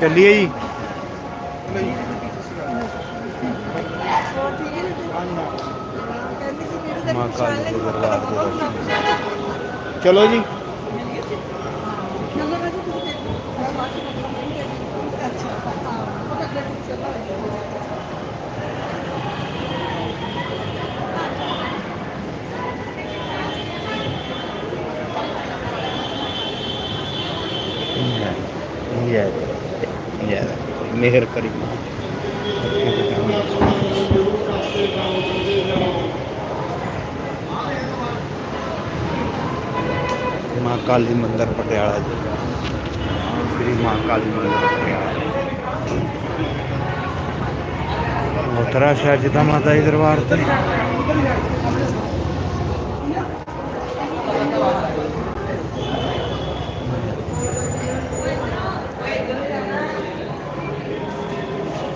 ਚੱਲੀਏ ਜੀ। ਮਾਂ ਕਾਲੀ ਦੇ ਦਰਬਾਰ ਦੇ ਦਰਸ਼ਨ ਚਲੋ ਜੀ। ਯਾ ਯਾ ਮਿਹਰ ਕਰੀ ਮਾਂ ਕਾਲੀ ਮੰਦਰ ਪਟਿਆਲਾ ਜੀ। ਸ੍ਰੀ ਮਾਂ ਕਾਲੀ ਮੰਦਿਰ ਪਟਿਆਲਾ। ਮੋਤਰਾ ਸ਼ਹਿਰ ਜਿੱਦਾਂ ਮਾਤਾ ਦੇ ਦਰਬਾਰ ਤੇ।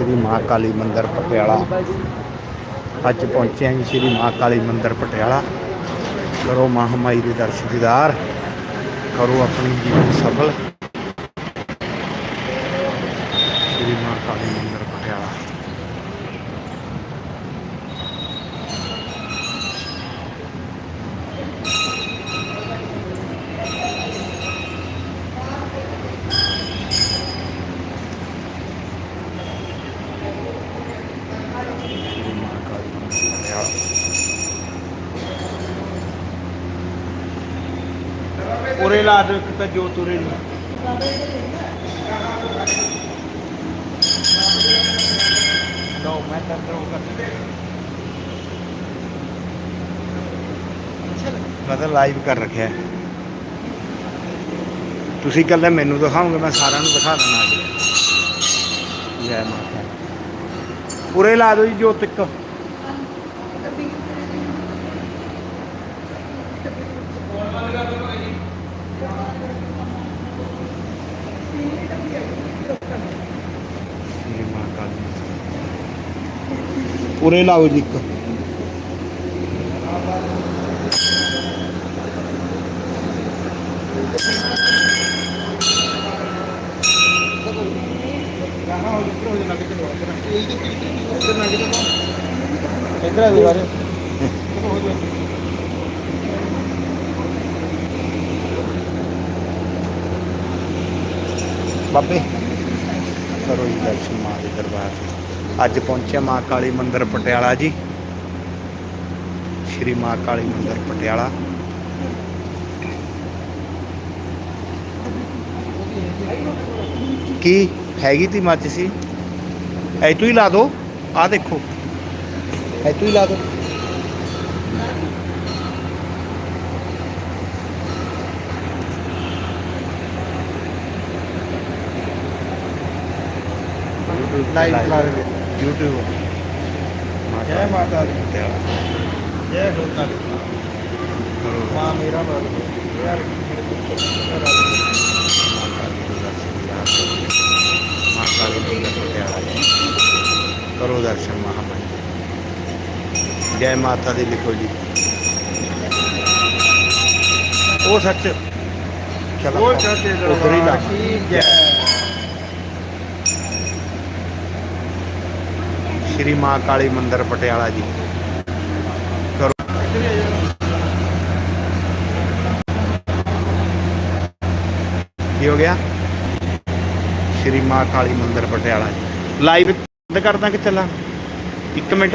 ਸ੍ਰੀ ਮਾਂ ਕਾਲੀ ਮੰਦਿਰ ਪਟਿਆਲਾ। ਅੱਜ ਪਹੁੰਚੇ ਹਾਂ ਜੀ ਸ੍ਰੀ ਮਾਂ ਕਾਲੀ ਮੰਦਿਰ ਪਟਿਆਲਾ। ਕਰੋ ਮਹਾਮਾਈ ਦੇ ਦਰਸ਼ਨ ਦੀਦਾਰ। ਕਰੋ ਆਪਣੀ ਜੀਵਨ ਸਫਲ। ਸ੍ਰੀ ਮਾਂ ਕਾਲੀ ਮੰਦਿਰ ਪਟਿਆਲਾ। ਮੰਦਿਰ ਉਰੇ ਲਾ ਦੇ ਇੱਕ ਤਾਂ ਜੋਤ ਉਰੇ ਨੂੰ। ਲਓ, ਮੈਂ ਤਾਂ ਕਰੂੰਗਾ। ਮੈਂ ਤਾਂ ਲਾਈਵ ਕਰ ਰੱਖਿਆ। ਤੁਸੀਂ ਕੱਲੇ ਮੈਨੂੰ ਦਿਖਾਓਗੇ, ਮੈਂ ਸਾਰਿਆਂ ਨੂੰ ਦਿਖਾ ਦੇਣਾ ਜੈ ਮਾਤਾ ਉਰੇ ਲਾ ਦਿਓ ਜੀ ਜੋਤ ਇੱਕ ਉਰੇ ਲਾਓ ਜੀ ਇੱਕ ਗਾਹਾਂ ਉਹ ਉੱਪਰ ਹੋ ਜਾਣਾ ਕਿਤੇ ਹੋਰ ਕਰਨਾ ਇਹ ਤੇ ਕਿਤੇ ਨਹੀਂ ਕਰਨਾ ਕਿਤੇ ਬਾਬੇ, ਕਰੋ ਜੀ ਦਰਸ਼ਨ ਮਾਂ ਦੇ ਦਰਬਾਰ ਅੱਜ ਪਹੁੰਚਿਆ ਮਾਂ ਕਾਲੀ ਮੰਦਿਰ ਪਟਿਆਲਾ ਜੀ। ਸ਼੍ਰੀ ਮਾਂ ਕਾਲੀ ਮੰਦਰ ਪਟਿਆਲਾ। ਕੀ ਹੈਗੀ ਤੀ ਮੱਚ ਸੀ? ਐਤੂ ਹੀ ਲਾ ਦੋ। ਆ ਦੇਖੋ। Hãy tùy là thôi. Live live YouTube. Jai Mata Di Jai Dutta Di Ma Mira Ma Mira Ma ਜੈ ਮਾਤਾ ਦੀ ਲਿਖੋ ਜੀ। ਉਹ ਸੱਚ। ਚਲੋ ਉਹ ਸੱਚ ਉਧਰੀ ਸ਼੍ਰੀ ਮਾਂ ਕਾਲੀ ਮੰਦਿਰ ਪਟਿਆਲਾ ਜੀ। ਕਰੋ। ਕੀ ਹੋ ਗਿਆ? ਸ਼੍ਰੀ ਮਾਂ ਕਾਲੀ ਮੰਦਿਰ ਪਟਿਆਲਾ ਜੀ। ਲਾਈਵ ਬੰਦ ਕਰਦਾ ਕਿ ਚੱਲਾਂ 1 ਮਿੰਟ।